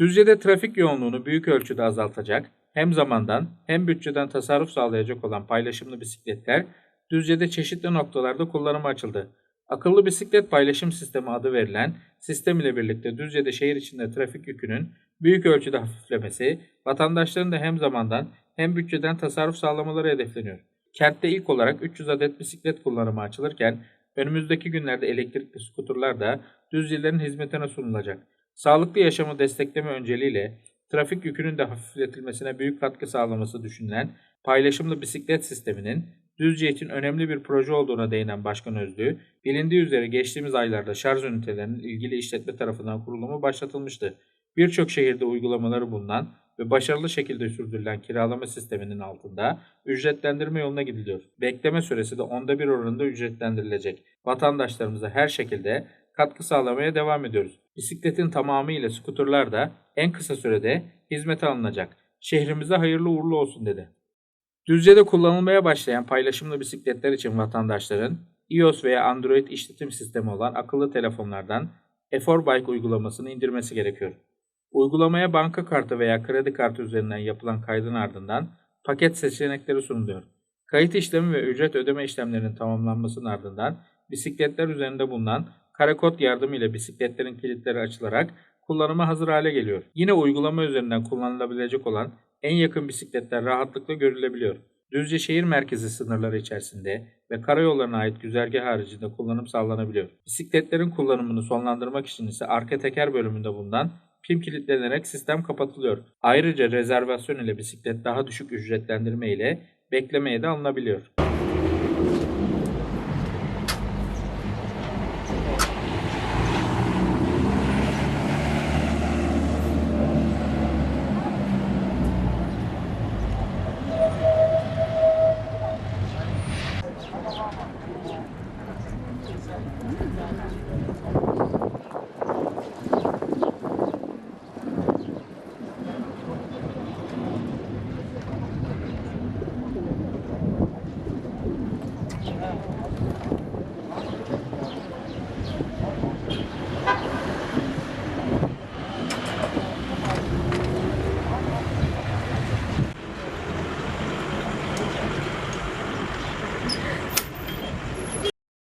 Düzce'de trafik yoğunluğunu büyük ölçüde azaltacak, hem zamandan hem bütçeden tasarruf sağlayacak olan paylaşımlı bisikletler Düzce'de çeşitli noktalarda kullanıma açıldı. Akıllı bisiklet paylaşım sistemi adı verilen sistem ile birlikte Düzce'de şehir içinde trafik yükünün büyük ölçüde hafiflemesi, vatandaşların da hem zamandan hem bütçeden tasarruf sağlamaları hedefleniyor. Kentte ilk olarak 300 adet bisiklet kullanıma açılırken önümüzdeki günlerde elektrikli skuterlar da Düzcelilerin hizmetine sunulacak. Sağlıklı yaşamı destekleme önceliğiyle trafik yükünün de hafifletilmesine büyük katkı sağlaması düşünülen paylaşımlı bisiklet sisteminin Düzce önemli bir proje olduğuna değinen Başkan Özlü, bilindiği üzere geçtiğimiz aylarda şarj ünitelerinin ilgili işletme tarafından kurulumu başlatılmıştı. Birçok şehirde uygulamaları bulunan ve başarılı şekilde sürdürülen kiralama sisteminin altında ücretlendirme yoluna gidiliyor. Bekleme süresi de onda bir oranında ücretlendirilecek. Vatandaşlarımıza her şekilde katkı sağlamaya devam ediyoruz. Bisikletin tamamı ile skuterlar da en kısa sürede hizmete alınacak. Şehrimize hayırlı uğurlu olsun dedi. Düzce'de kullanılmaya başlayan paylaşımlı bisikletler için vatandaşların iOS veya Android işletim sistemi olan akıllı telefonlardan Efor Bike uygulamasını indirmesi gerekiyor. Uygulamaya banka kartı veya kredi kartı üzerinden yapılan kaydın ardından paket seçenekleri sunuluyor. Kayıt işlemi ve ücret ödeme işlemlerinin tamamlanmasının ardından bisikletler üzerinde bulunan kare kod yardımıyla bisikletlerin kilitleri açılarak kullanıma hazır hale geliyor. Yine uygulama üzerinden kullanılabilecek olan en yakın bisikletler rahatlıkla görülebiliyor. Düzce şehir merkezi sınırları içerisinde ve karayollarına ait güzergah haricinde kullanım sağlanabiliyor. Bisikletlerin kullanımını sonlandırmak için ise arka teker bölümünde bulunan pim kilitlenerek sistem kapatılıyor. Ayrıca rezervasyon ile bisiklet daha düşük ücretlendirme ile beklemeye de alınabiliyor. Mm-hmm.